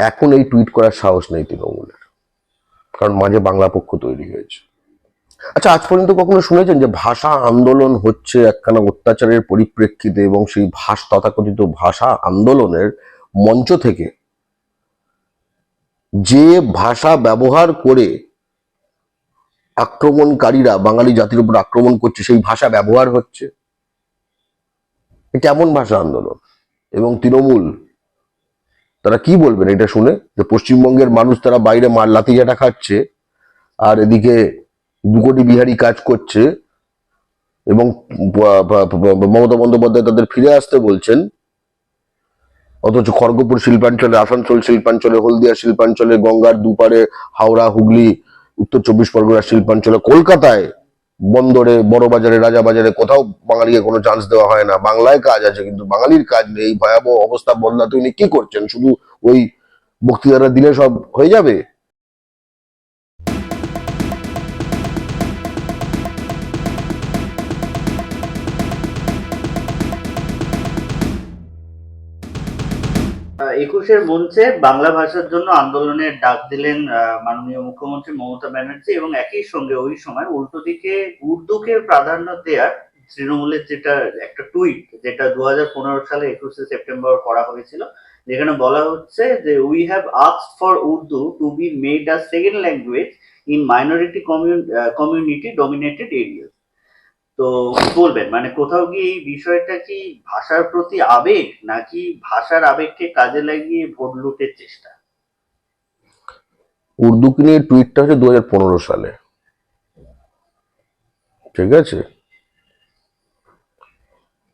এখন এই টুইট করার সাহস নেই তৃণমূলের, কারণ মাঝে বাংলা পক্ষ তৈরি হয়েছে। আচ্ছা আজ পর্যন্ত কখনো শুনেছেন যে ভাষা আন্দোলন হচ্ছে একখানা অত্যাচারের পরিপ্রেক্ষিতে এবং সেই ভাষ, তথাকথিত ভাষা আন্দোলনের মঞ্চ থেকে যে ভাষা ব্যবহার করে আক্রমণকারীরা, বাঙালি জাতির উপর আক্রমণ করছে, সেই ভাষা ব্যবহার হচ্ছে। কেমন ভাষা আন্দোলন? এবং তৃণমূল তারা কি বলবেন এটা শুনে? যে পশ্চিমবঙ্গের মানুষ তারা বাইরে মার লাথিজাটা খাচ্ছে, আর এদিকে দু কোটি বিহারি কাজ করছে, এবং মমতা বন্দ্যোপাধ্যায় তাদের ফিরে আসতে বলছেন, অথচ খড়গপুর শিল্পাঞ্চলে, আসানসোল শিল্পাঞ্চলে, হলদিয়া শিল্পাঞ্চলে, গঙ্গার দুপারে হাওড়া, হুগলি, উত্তর চব্বিশ পরগনা শিল্পাঞ্চলে, কলকাতায় বন্দরে, বড় বাজারে, রাজা বাজারে কোথাও বাঙালিকে কোনো চান্স দেওয়া হয় না। বাংলায় কাজ আছে, কিন্তু বাঙালির কাজ নেই। ভয়াবহ অবস্থা বদলাতে উনি কি করছেন? শুধু ওই বক্তৃতাটা দিলে সব হয়ে যাবে? একুশের মঞ্চে বাংলা ভাষার জন্য আন্দোলনের ডাক দিলেন মাননীয় মুখ্যমন্ত্রী মমতা ব্যানার্জি এবং একই সঙ্গে ওই সময় উল্টো দিকে উর্দুকে প্রাধান্য দেওয়ার তৃণমূলের যেটা একটা টুইট, যেটা দু হাজার পনেরো সালে একুশে সেপ্টেম্বর করা হয়েছিল, যেখানে বলা হচ্ছে যে we have asked for Urdu to be made a second language in minority community dominated areas তো বলবেন মানে কোথাও কি এই বিষয়টা কি ভাষার প্রতি আবেগ, নাকি ভাষার আবেগকে কাজে লাগিয়ে ভোট লুটের চেষ্টা? উর্দুকে নিয়ে টুইটটা হচ্ছে দুহাজার পনেরো সালে। ঠিক আছে?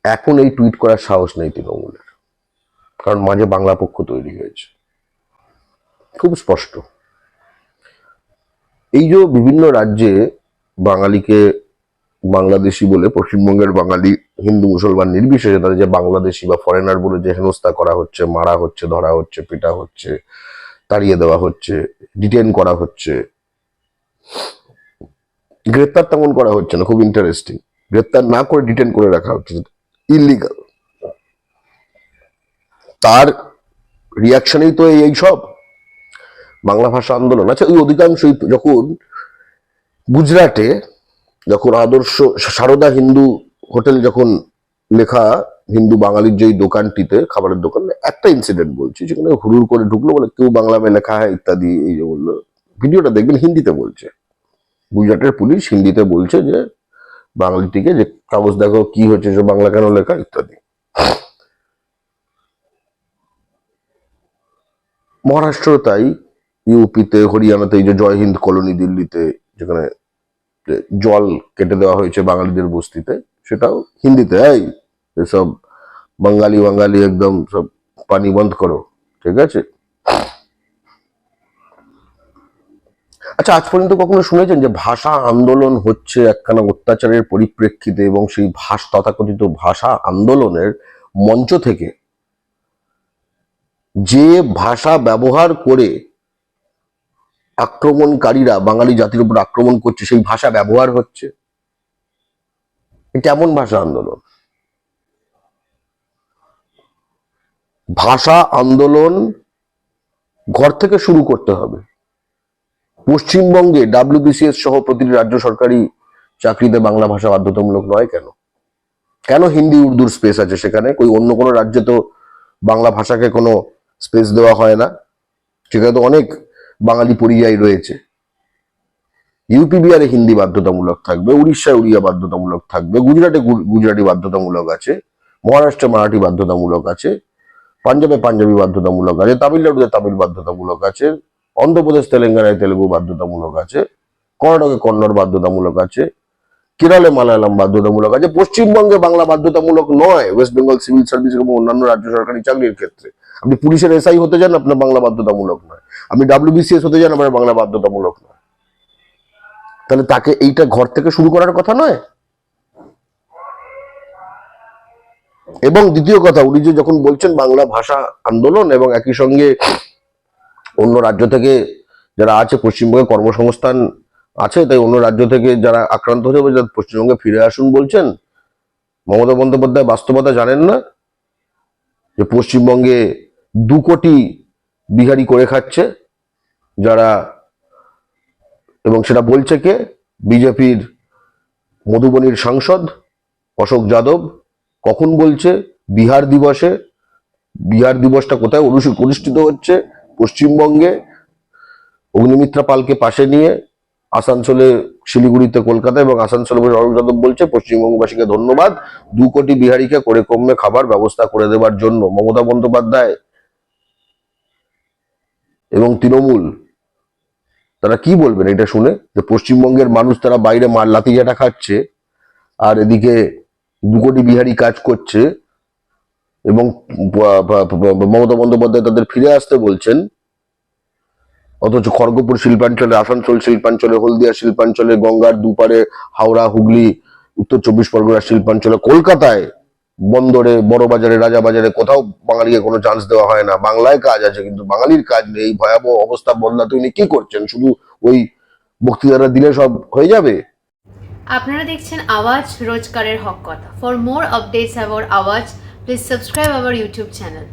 এখন এই টুইট করার সাহস নেই তৃণমূলের, কারণ মাঝে বাংলা পক্ষ তৈরি হয়েছে। খুব স্পষ্ট। এই যে বিভিন্ন রাজ্যে বাঙালিকে বাংলাদেশি বলে পশ্চিমবঙ্গের বাঙালি হিন্দু মুসলমান নির্বিশেষে তাদের যে বাংলাদেশি বা ফরেনার বলে যে হেনস্থা করা হচ্ছে, মারা হচ্ছে, ধরা হচ্ছে, পিটা হচ্ছে, তাড়িয়ে দেওয়া হচ্ছে ডিটেন করা হচ্ছে, গ্রেপ্তার তেমন করা হচ্ছে না, খুব ইন্টারেস্টিং গ্রেপ্তার না করে ডিটেন করে রাখা হচ্ছে ইলিগাল তার রিয়াকশনেই তো এই সব। বাংলা ভাষা আন্দোলন। আচ্ছা ওই অধিকাংশই যখন গুজরাটে যখন আদর্শ, সারদা হিন্দু হোটেল যখন লেখা, হিন্দু বাঙালির যেই দোকানটিতে, খাবারের দোকান, একটা ইনসিডেন্ট বলছি, যেখানে হুড়ুর করে ঢুকলো বলে কেউ বাংলা মে লেখা হয় ইত্যাদি, এই যে বলল। ভিডিওটা দেখবেন হিন্দিতে বলছে। গুজরাটের পুলিশ হিন্দিতে বলছে যে, বাঙালিটিকে যে কাগজ দেখো, কি হচ্ছে যে বাংলা কেন লেখা, ইত্যাদি। মহারাষ্ট্র তাই, ইউপিতে, হরিয়ানাতে, এই যে জয় হিন্দ কলোনি দিল্লিতে, যেখানে যে জল কেটে দেওয়া হয়েছে বাঙালিদের বস্তিতে, সেটাও হিন্দিতে, এই এসব বাঙালি বাঙালি একদম সব পানি বন্ধ করো, ঠিক আছে? আচ্ছা আজ পর্যন্ত কখনো শুনেছেন যে ভাষা আন্দোলন হচ্ছে একখানা অত্যাচারের পরিপ্রেক্ষিতে এবং সেই ভাষ, তথাকথিত ভাষা আন্দোলনের মঞ্চ থেকে যে ভাষা ব্যবহার করে আক্রমণকারীরা বাঙালি জাতির উপর আক্রমণ করছে, সেই ভাষা ব্যবহার হচ্ছে। কেমন ভাষা আন্দোলন? ভাষা আন্দোলন ঘর থেকে শুরু করতে হবে। পশ্চিমবঙ্গে ডাব্লিউবিসিএস সহ প্রতিটি রাজ্য সরকারি চাকরিতে বাংলা ভাষা বাধ্যতামূলক নয় কেন? কেন হিন্দি, উর্দুর স্পেস আছে সেখানে? ওই অন্য কোনো রাজ্যে তো বাংলা ভাষাকে কোনো স্পেস দেওয়া হয় না। সেখানে তো অনেক বাঙালি পরিযায়ী রয়েছে। ইউপি বিহারে হিন্দি বাধ্যতামূলক থাকবে, উড়িষ্যায় উড়িয়া বাধ্যতামূলক থাকবে, গুজরাটে গুজরাটি বাধ্যতামূলক আছে, মহারাষ্ট্রে মারাঠি বাধ্যতামূলক আছে, পাঞ্জাবে পাঞ্জাবি বাধ্যতামূলক আছে, তামিলনাড়ুতে তামিল বাধ্যতামূলক আছে, অন্ধ্রপ্রদেশ তেলেঙ্গানায় তেলেগু বাধ্যতামূলক আছে, কর্ণাটকে কন্নড় বাধ্যতামূলক আছে, কেরলে মালায়ালাম বাধ্যতামূলক আছে, পশ্চিমবঙ্গে বাংলা বাধ্যতামূলক নয়, ওয়েস্ট বেঙ্গল সিভিল সার্ভিস এবং অন্যান্য রাজ্য সরকারি চাকরির ক্ষেত্রে। আপনি পুলিশের এসআই হতে চান, আপনার বাংলা বাধ্যতামূলক নয়। আপনি ডাব্লিউবিসিএস হতে চান, আপনার বাংলা বাধ্যতামূলক নয়। তাহলে তাকে এইটা ঘর থেকে শুরু করার কথা নয়? এবং দ্বিতীয় কথা, উনি যে যখন বলছেন বাংলা ভাষা আন্দোলন এবং একই সঙ্গে অন্য রাজ্য থেকে যারা আছে, পশ্চিমবঙ্গে কর্মসংস্থান আছে, তাই অন্য রাজ্য থেকে যারা আক্রান্ত বলে যারা পশ্চিমবঙ্গে ফিরে আসুন বলছেন, মমতা বন্দ্যোপাধ্যায় বাস্তবতা জানেন না? যে পশ্চিমবঙ্গে দু কোটি বিহারি করে খাচ্ছে, যারা এবং সেটা বলছে কে? বিজেপির মধুবনির সাংসদ অশোক যাদব কখন বলছে? বিহার দিবসে। বিহার দিবসটা কোথায় অনুষ্ঠিত হচ্ছে পশ্চিমবঙ্গে। অগ্নিমিত্রা পালকে পাশে নিয়ে আসানসোলে, শিলিগুড়িতে কলকাতা এবং আসানসোলে বসে যাদব বলছে, পশ্চিমবঙ্গবাসীকে ধন্যবাদ। দু কোটি বিহারিকে করে কমে খাবার ব্যবস্থা করে দেওয়ার জন্য মমতা বন্দ্যোপাধ্যায় এবং তৃণমূল, তারা কি বলবেন এটা শুনে? যে পশ্চিমবঙ্গের মানুষ তারা বাইরে মার লাতিজাটা খাচ্ছে, আর এদিকে দু কোটি বিহারি কাজ করছে এবং মমতা বন্দ্যোপাধ্যায় তাদের ফিরে আসতে বলছেন। অথচ খড়গপুর শিল্পাঞ্চলে, আসানসোল শিল্পাঞ্চলে, হলদিয়া শিল্পাঞ্চলে, গঙ্গার দুপারে হাওড়া, হুগলি, উত্তর চব্বিশ পরগনা শিল্পাঞ্চলে, কলকাতায় বন্দরে, বড় বাজারে, রাজা বাজারে কোথাও বাঙালিকে কোনো চান্স দেওয়া হয় না। বাংলায় কাজ আছে, কিন্তু বাঙালির কাজ নেই। এই ভয়াবহ অবস্থা বদলাতে উনি কি করছেন? শুধু ওই বক্তৃতাটা দিলে সব হয়ে যাবে? আপনারা দেখছেন আওয়াজ রোজকারের হক কথা। For more updates about Awaaz please subscribe our YouTube channel